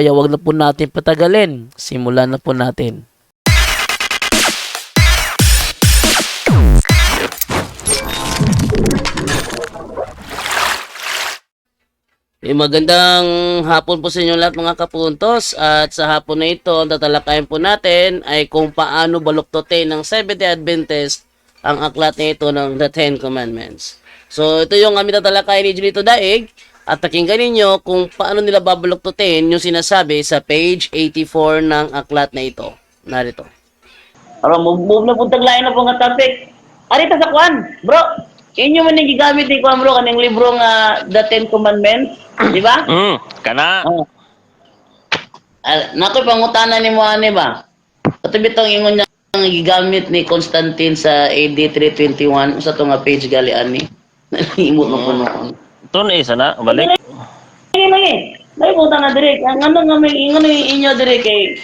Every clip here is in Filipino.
kaya wag na po natin patagalin. Simulan na po natin. Eh, magandang hapon po sa inyo lahat mga kapuntos at sa hapon na ito ang tatalakayin po natin ay kung paano baluktotin ng Seventh-day Adventist ang aklat na ito ng The Ten Commandments. So ito yung aming tatalakayin ni Julito Daig at pakinggan ninyo kung paano nila babaluktutin yung sinasabi sa page 84 ng aklat na ito. Narito. Aron move move na puntag lain na po nga topic. Arita sa kwan, bro. Inyo man yung gigamit ni kwan bro kaning libro nga The Ten Commandments, di ba? Mm, kana. Oh. Uh, nakoy pangutana ni mo ani ba? Kato bitong ingon niya nga gigamit ni Constantine sa AD 321 sa to nga page gali ani. Nalimot mo po noon. Ito na isa na, balik. Sige lagi. Dai po na direk. Ang ano nga may ingon ni inyo direk kay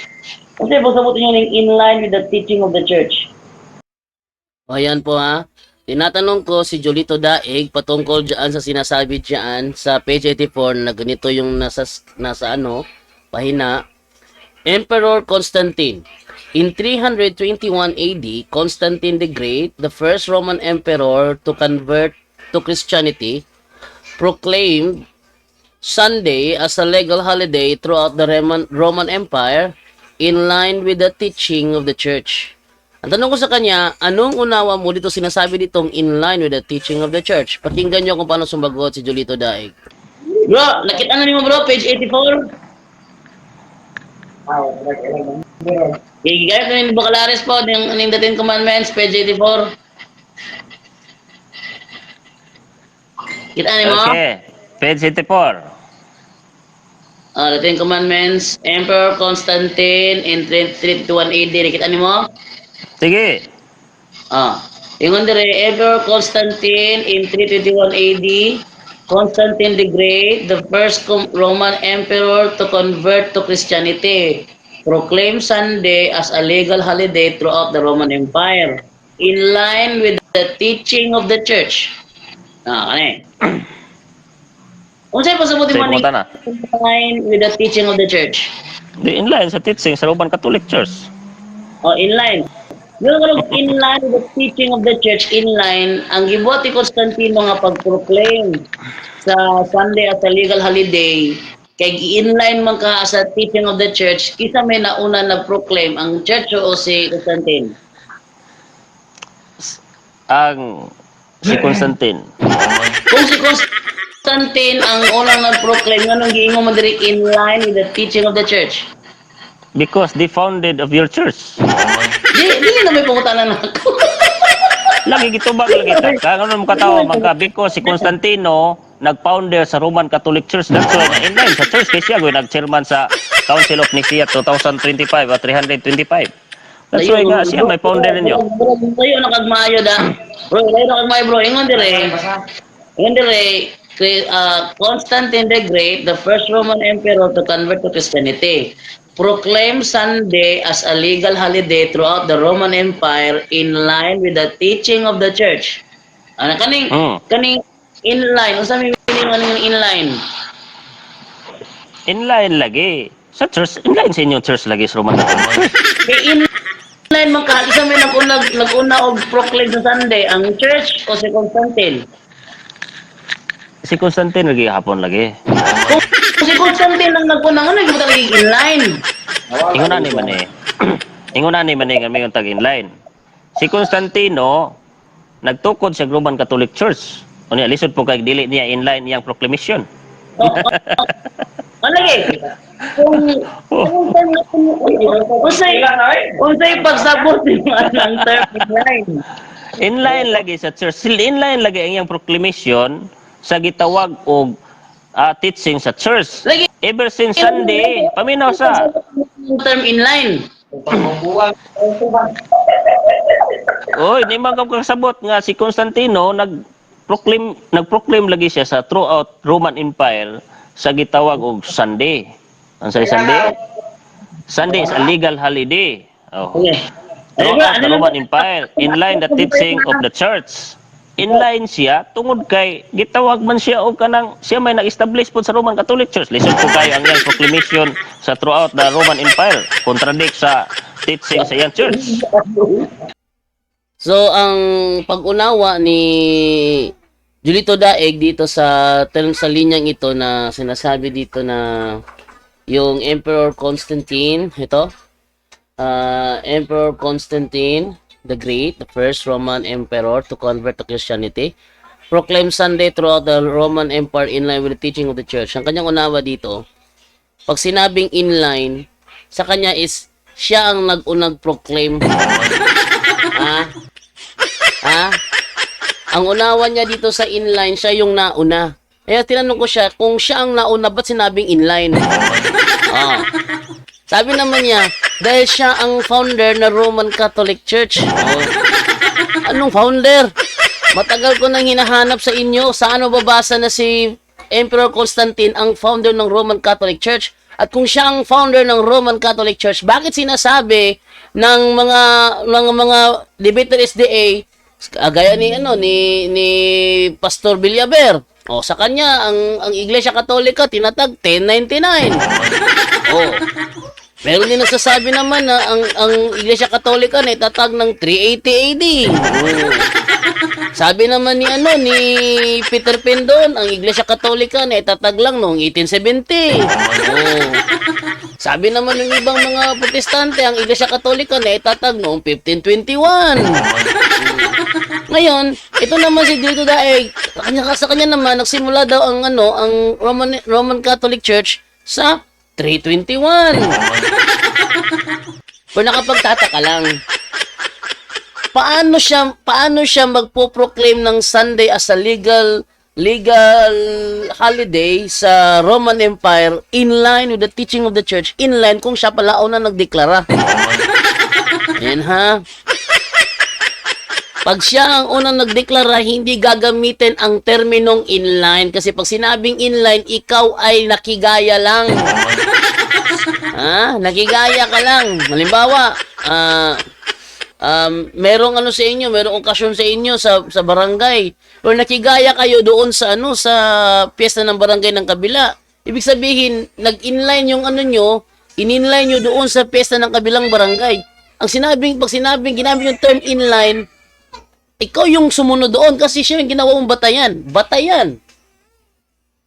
kasi po sabot niyo ning in line with the teaching of the church. O ayan po ha. Tinatanong ko si Jolito Daig patungkol dyan sa sinasabi dyan sa page 84 na ganito yung nasa, nasa ano, pahina. Emperor Constantine. In 321 AD, Constantine the Great, the first Roman emperor to convert to Christianity, proclaimed Sunday as a legal holiday throughout the Roman, Empire in line with the teaching of the church. Ang tanong ko sa kanya, anong unawa mo dito sinasabi ditong in line with the teaching of the church? Pakinggan niyo kung paano sumagot si Julito Daig. Bro, nakita na ni mo bro, page 84. Igigayat na ni Bacalares po, ng, ng The Ten Commandments, page 84. Kita ni mo? Okay. Page 84. Ah, The Ten Commandments, Emperor Constantine in 321 AD. Kita ni mo? Sige. Ah, ingon dire Emperor Constantine in 321 AD, Constantine the Great, the first Roman emperor to convert to Christianity, proclaimed Sunday as a legal holiday throughout the Roman Empire, in line with the teaching of the church. Ah, kani. Unsay pasabuti Sige, mo pumunta na. in line with the teaching of the church? Di in line sa teaching sa Roman Catholic Church. Oh, in line. Yung kalog in line with the teaching of the church, in line, ang gibuhat ni Constantino nga pag-proclaim sa Sunday as a legal holiday, kay gi-inline man ka sa teaching of the church, kisa may nauna nag-proclaim, ang church o si Constantine? Ang si Constantine. Kung si Constantine ang unang nag-proclaim, anong giingon mo diri in line with the teaching of the church? Because they founded of your church. Di, di na may pangutanan ako. Lagi gitubag lagi ta. Kaya ano mo katawa magka because si Constantino nag-founder sa Roman Catholic Church. That's why na in line sa church kay siya nag-chairman sa Council of Nicaea 2025 at 325. That's why nga siya may founder ninyo. Bro, tayo nakagmayo da. Bro, tayo nakagmayo bro. Ingon dire. Ingon dire. uh, Constantine the Great, the first Roman emperor to convert to Christianity, proclaimed Sunday as a legal holiday throughout the Roman Empire in line with the teaching of the church. Ano kaning Mm. kaning in line, unsa may meaning kaning in line? In line lagi. Sa church, in line sa inyong church lagi sa Roman in line man ka isa may nag-una nag-una og proclaim sa Sunday ang church o si Constantine. Si Constantine lagi hapon lagi. Kung si Constantine ang nagpunang ano, hindi mo talaga in line. Ingon na ni man eh. Ingon na ni man eh yung tag in line. Si Constantino nagtukod sa Roman Catholic Church. O niya, lisod po kay dili niya in line iyang proclamation. Oh, oh, oh. Ano lagi? Kung kung unsay unsay pagsabot ni ang term inline. Inline lagi sa church. Still inline lagi ang iyang proclamation sa gitawag og ah, teaching sa church. Lagi Ever since Sunday, paminaw sa term inline. Oy, man ka kasabot nga si Constantino nag proclaim nag-proclaim lagi siya sa throughout Roman Empire sa gitawag og Sunday. Ang sa Sunday? Sunday is a legal holiday. Oh. Okay. Throughout the Roman Empire, inline the teaching of the church. Inline siya tungod kay gitawag man siya og kanang siya may nag-establish po sa Roman Catholic Church. Listen po kayo ang iyang proclamation sa throughout the Roman Empire. Contradict sa teaching sa iyang church. So, ang pag-unawa ni Julito Daeg dito sa term sa linyang ito na sinasabi dito na yung Emperor Constantine, ito, uh, Emperor Constantine the Great, the first Roman emperor to convert to Christianity, proclaimed Sunday throughout the Roman Empire in line with the teaching of the church. Ang kanyang unawa dito, pag sinabing inline, sa kanya is siya ang nag-unag proclaim Ha? Ha? Ang unawa niya dito sa inline, siya yung nauna. Kaya tinanong ko siya, kung siya ang nauna, ba't sinabing inline? Ah. Sabi naman niya, dahil siya ang founder na Roman Catholic Church. Oh. Anong founder? Matagal ko nang hinahanap sa inyo. Saan mababasa na si Emperor Constantine ang founder ng Roman Catholic Church? At kung siya ang founder ng Roman Catholic Church, bakit sinasabi ng mga mga mga debater SDA ah, gaya ni ano ni ni Pastor Villaber. O sa kanya ang ang Iglesia Katolika tinatag 1099. Oh. Meron din nagsasabi naman na ang ang Iglesia Katolika na itatag ng 380 AD. Oh. Sabi naman ni ano ni Peter Pendon, ang Iglesia Katolika na itatag lang noong 1870. Oh. Sabi naman ng ibang mga protestante, ang Iglesia Katolika na itatag noong 1521. Ngayon, ito naman si Dito Daeg, kanya sa kanya naman nagsimula daw ang ano, ang Roman Roman Catholic Church sa 321. Pero nakapagtataka lang. Paano siya paano siya magpo-proclaim ng Sunday as a legal legal holiday sa Roman Empire in line with the teaching of the church, in line kung siya pala una nagdeklara. Yan ha. Pag siya ang unang nagdeklara, hindi gagamitin ang terminong inline. Kasi pag sinabing inline, ikaw ay nakigaya lang. ha? Nakigaya ka lang. Halimbawa, ah, um, merong ano sa inyo, merong okasyon sa inyo sa, sa barangay. Or nakigaya kayo doon sa ano, sa piyesta ng barangay ng kabila. Ibig sabihin, nag-inline yung ano nyo, in-inline nyo doon sa piyesta ng kabilang barangay. Ang sinabing, pag sinabing, ginamit yung term inline, ikaw yung sumunod doon kasi siya yung ginawa mong batayan. Batayan.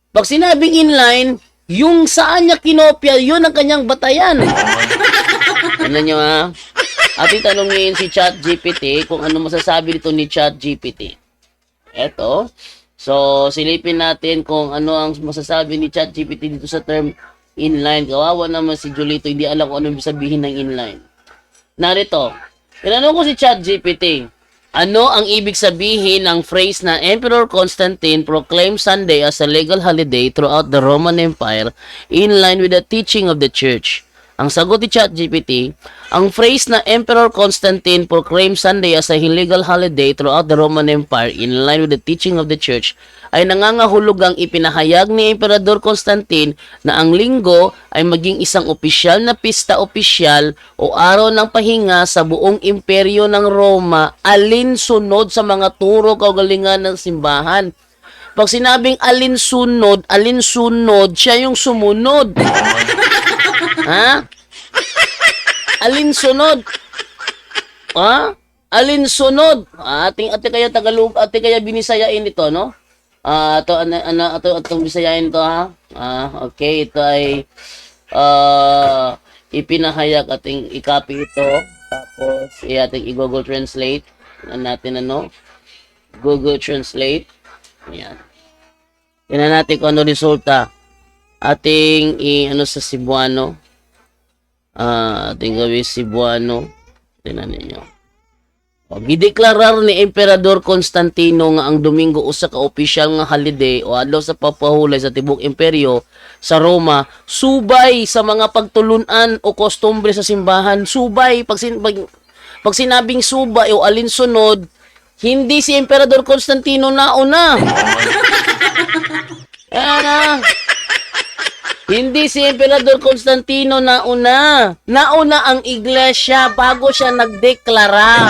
Pag sinabing inline, yung saan niya kinopya, yun ang kanyang batayan. ano nyo ha? Ating tanongin si Chat GPT kung ano masasabi dito ni Chat GPT. Eto. So, silipin natin kung ano ang masasabi ni Chat GPT dito sa term inline. Kawawa naman si Julito, hindi alam kung ano sabihin ng inline. Narito, tinanong ko si Chat GPT, ano ang ibig sabihin ng phrase na Emperor Constantine proclaimed Sunday as a legal holiday throughout the Roman Empire in line with the teaching of the church? Ang sagot ni ChatGPT, ang phrase na Emperor Constantine proclaimed Sunday as a legal holiday throughout the Roman Empire in line with the teaching of the church ay nangangahulugang ipinahayag ni Emperador Constantine na ang linggo ay maging isang opisyal na pista opisyal o araw ng pahinga sa buong imperyo ng Roma alinsunod sa mga turo kaugalingan ng simbahan. Pag sinabing alinsunod, alinsunod, siya yung sumunod. Ha? Alinsunod. Ha? Alinsunod. Ah, Ating ate kaya Tagalog, ate kaya binisayain ito, no? Ah, ito ano ano ito atong bisayain to ha. Ah, okay, ito ay ah ipinahayag ating i-copy ito tapos i-ating i-Google Translate natin ano Google Translate. Ayan. Tingnan natin kung ano resulta. ating i ano sa Cebuano. Ah, ating gawin Cebuano. Tingnan ninyo. O, gideklarar ni Emperador Constantino nga ang Domingo usa ka opisyal nga holiday o adlaw sa papahulay sa tibok imperyo sa Roma subay sa mga pagtulunan o kostumbre sa simbahan subay pag, sin- pag, pag sinabing subay o alinsunod hindi si Emperador Constantino nauna Ayan na. Hindi si Emperador Constantino nauna. Nauna ang iglesia bago siya nagdeklara.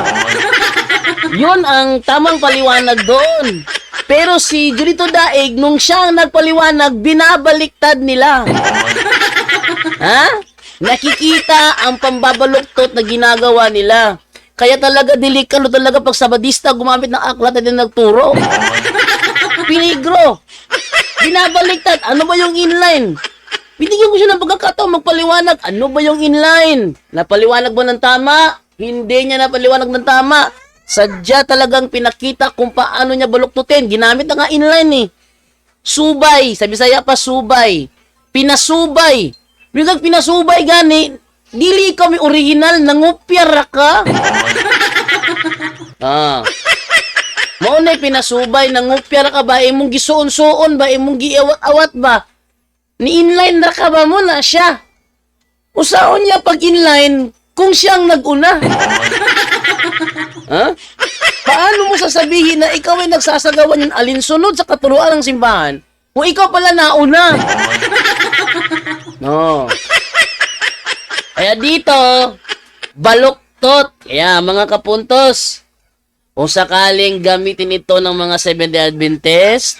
Yun ang tamang paliwanag doon. Pero si Julito Daig, nung siya ang nagpaliwanag, binabaliktad nila. ha? Nakikita ang pambabaluktot na ginagawa nila. Kaya talaga delikado talaga pag sabadista gumamit ng aklat at nagturo. Pinigro. Binabaliktad. Ano ba yung inline? Binigyan ko siya ng pagkakataon magpaliwanag. Ano ba yung inline? Napaliwanag ba ng tama? Hindi niya napaliwanag ng tama. Sadya talagang pinakita kung paano niya baluktutin. Ginamit na nga inline eh. Subay. Sabi saya pa subay. Pinasubay. Bigag pinasubay gani. Dili kami original. Nangupyara ka. ah. Mao na pinasubay nangupyara ka ba imong gisuon-suon ba imong giawat-awat ba ni inline ra ka ba mo na siya? Usaon niya pag inline kung siyang naguna. Ha? Paano mo sasabihin na ikaw ay nagsasagawan ng alinsunod sa katuruan ng simbahan kung ikaw pala nauna? No. Kaya dito baluktot. Kaya mga kapuntos kung sakaling gamitin ito ng mga Seventh-day Adventist,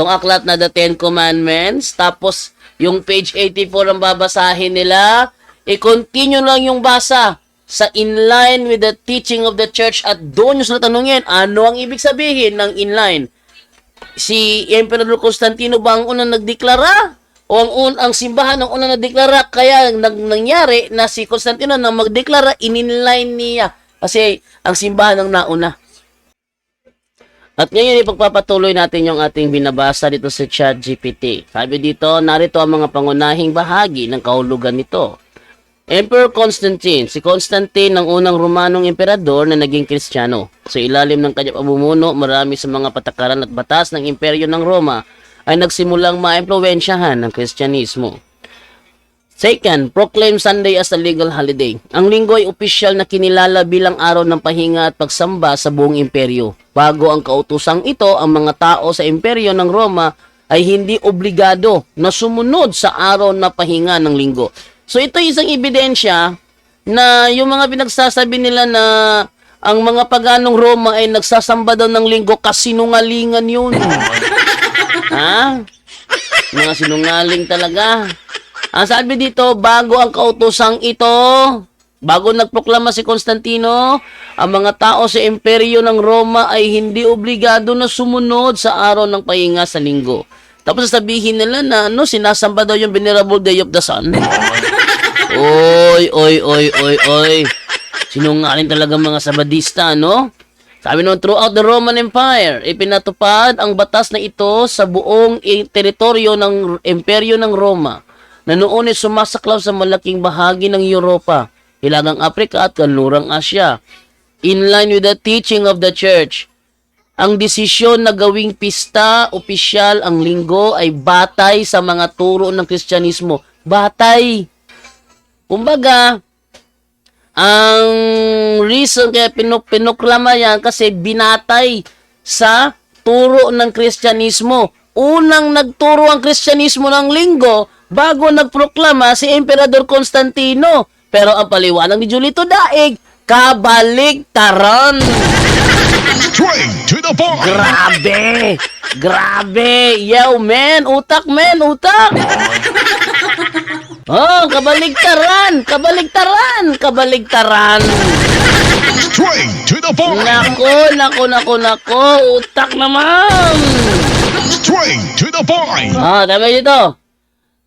itong aklat na The Ten Commandments, tapos yung page 84 ang babasahin nila, i-continue lang yung basa sa inline with the teaching of the church at doon yung sila ano ang ibig sabihin ng inline? Si Emperor Constantino ba ang unang nagdeklara? O ang, un, ang simbahan ang unang nagdeklara? Kaya nag, nangyari na si Constantino nang magdeklara, in-inline niya. Kasi ang simbahan ang nauna. At ngayon ipagpapatuloy natin yung ating binabasa dito sa chat GPT. Sabi dito, narito ang mga pangunahing bahagi ng kahulugan nito. Emperor Constantine, si Constantine ang unang Romanong emperador na naging Kristiyano. Sa ilalim ng kanyang pamumuno, marami sa mga patakaran at batas ng imperyo ng Roma ay nagsimulang maimpluwensyahan ng Kristyanismo. Second, proclaim Sunday as a legal holiday. Ang linggo ay opisyal na kinilala bilang araw ng pahinga at pagsamba sa buong imperyo. Bago ang kautusang ito, ang mga tao sa imperyo ng Roma ay hindi obligado na sumunod sa araw na pahinga ng linggo. So ito isang ebidensya na yung mga pinagsasabi nila na ang mga paganong Roma ay nagsasamba daw ng linggo kasinungalingan yun. ha? Mga sinungaling talaga. Ang sabi dito, bago ang kautusang ito, bago nagproklama si Constantino, ang mga tao sa imperyo ng Roma ay hindi obligado na sumunod sa araw ng pahinga sa linggo. Tapos sasabihin nila na ano, sinasamba daw yung Venerable Day of the Sun. oy, oy, oy, oy, oy. Sinungaling talaga mga sabadista, no? Sabi noon, throughout the Roman Empire, ipinatupad ang batas na ito sa buong teritoryo ng imperyo ng Roma na noon ay sumasaklaw sa malaking bahagi ng Europa, Hilagang Afrika at Kanlurang Asya. In line with the teaching of the church, ang desisyon na gawing pista opisyal ang linggo ay batay sa mga turo ng Kristyanismo. Batay! Kumbaga, ang reason kaya pinuk pinuklama yan kasi binatay sa turo ng Kristyanismo. Unang nagturo ang Kristyanismo ng linggo bago nagproklama si Emperador Constantino. Pero ang paliwanag ni Julito Daig, kabaligtaran. Straight to the point. Grabe! Grabe! Yo, man! Utak, man! Utak! Oh, kabaligtaran! Kabaligtaran! Kabaligtaran! Straight to the point. Nako, nako, nako, nako! Utak naman! Straight to the point. Ah, tama dito.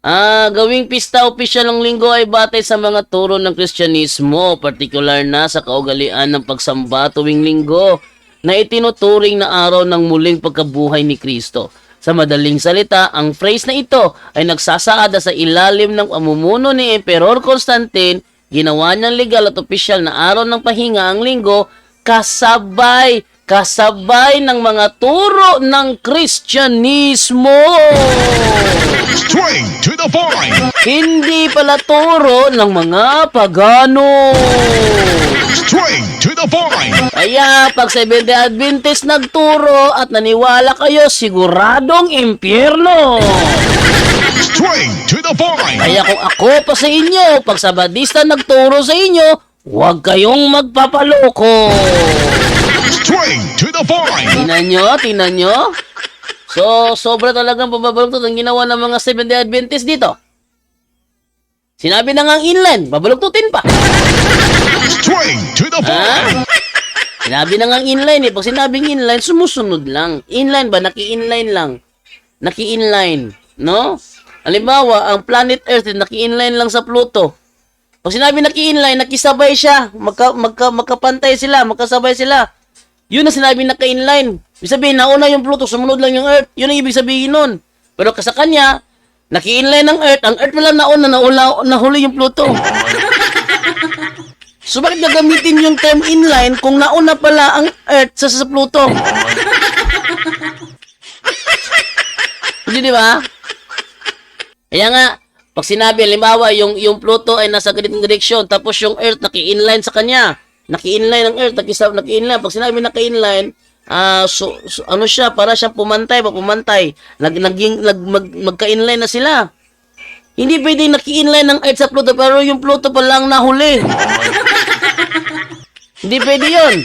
Ah, gawing pista opisyal ng linggo ay batay sa mga turo ng Kristyanismo, partikular na sa kaugalian ng pagsamba tuwing linggo na itinuturing na araw ng muling pagkabuhay ni Kristo. Sa madaling salita, ang phrase na ito ay nagsasaada sa ilalim ng pamumuno ni Emperor Constantine, ginawa niyang legal at opisyal na araw ng pahinga ang linggo, kasabay, kasabay ng mga turo ng Kristyanismo. Straight to the point. Hindi pala turo ng mga pagano. Straight to the point. Kaya pag Seventh Day Adventist nagturo at naniwala kayo, siguradong impyerno. Straight to the point. Kaya kung ako pa sa inyo, pag Sabadista nagturo sa inyo, huwag kayong magpapaloko. Straight to the point. Tinan nyo, tinan nyo. So, sobra talagang pababaluktot ang ginawa ng mga Seventh Day Adventist dito. Sinabi na nga ang inland, babaluktutin pa. Straight to the point. Sinabi na nga ang inline eh. Pag sinabing inline, sumusunod lang. Inline ba? Naki-inline lang. Naki-inline. No? Halimbawa, ang planet Earth, eh, naki-inline lang sa Pluto. Pag sinabi naki-inline, nakisabay siya. Magka, magka, magkapantay sila, magkasabay sila. Yun ang sinabi naka-inline. Ibig sabihin, nauna yung Pluto, sumunod lang yung Earth. Yun ang ibig sabihin nun. Pero sa kanya, naki-inline ng Earth. Ang Earth na lang nauna, naula, nahuli yung Pluto. So bakit gagamitin yung term inline kung nauna pala ang Earth sa, sa Pluto? Hindi di ba? Kaya nga, pag sinabi, halimbawa, yung, yung Pluto ay nasa ganitong direksyon, tapos yung Earth naki-inline sa kanya. Naki-inline ang Earth, naki- naki-inline. Pag sinabi naki-inline, ah so, so, ano siya, para siyang pumantay, pa pumantay. Nag, naging, nag, mag, magka-inline na sila. Hindi pwedeng naki-inline ng Earth sa Pluto, pero yung Pluto pa lang nahuli. Hindi pwede yun.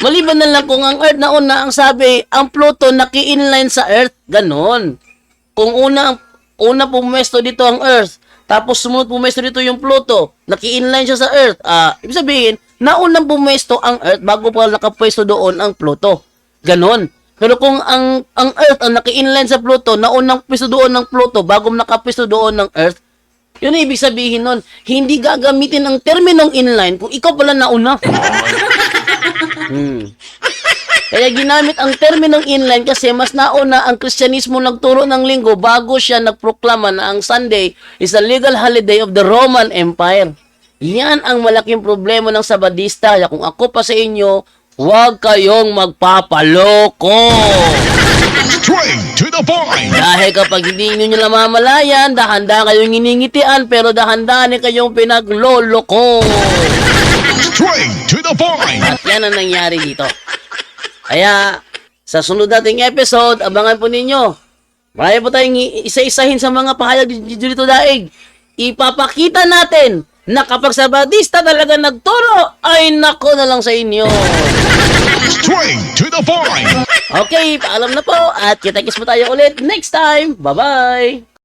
Maliban na lang kung ang Earth na una ang sabi, ang Pluto naki-inline sa Earth. Ganon. Kung una, una pumesto dito ang Earth, tapos sumunod pumesto dito yung Pluto, naki-inline siya sa Earth. Ah, ibig sabihin, naunang pumesto ang Earth bago pa nakapwesto doon ang Pluto. Ganon. Pero kung ang ang Earth ang naki-inline sa Pluto, naunang pwesto doon ng Pluto bago nakapwesto doon ng Earth, yun ang ibig sabihin nun. Hindi gagamitin ang terminong inline kung ikaw pala nauna. hmm. Kaya ginamit ang terminong inline kasi mas nauna ang Kristyanismo nagturo ng linggo bago siya nagproklama na ang Sunday is a legal holiday of the Roman Empire. Yan ang malaking problema ng Sabadista. Kaya kung ako pa sa inyo, huwag kayong magpapaloko. Straight to the point. Dahil kapag hindi nyo namamalayan, dahan-dahan kayong iningitian, pero dahan-dahan kayong pinagloloko. Straight to the point. At yan ang nangyari dito. Kaya, sa sunod nating episode, abangan po ninyo. Marami po tayong isa-isahin sa mga pahayag di- dito daig. Ipapakita natin na kapag sa Badista talaga nagturo, ay nako na lang sa inyo. Straight to the point. Okay, paalam na po at kita-kits po tayo ulit next time. Bye-bye!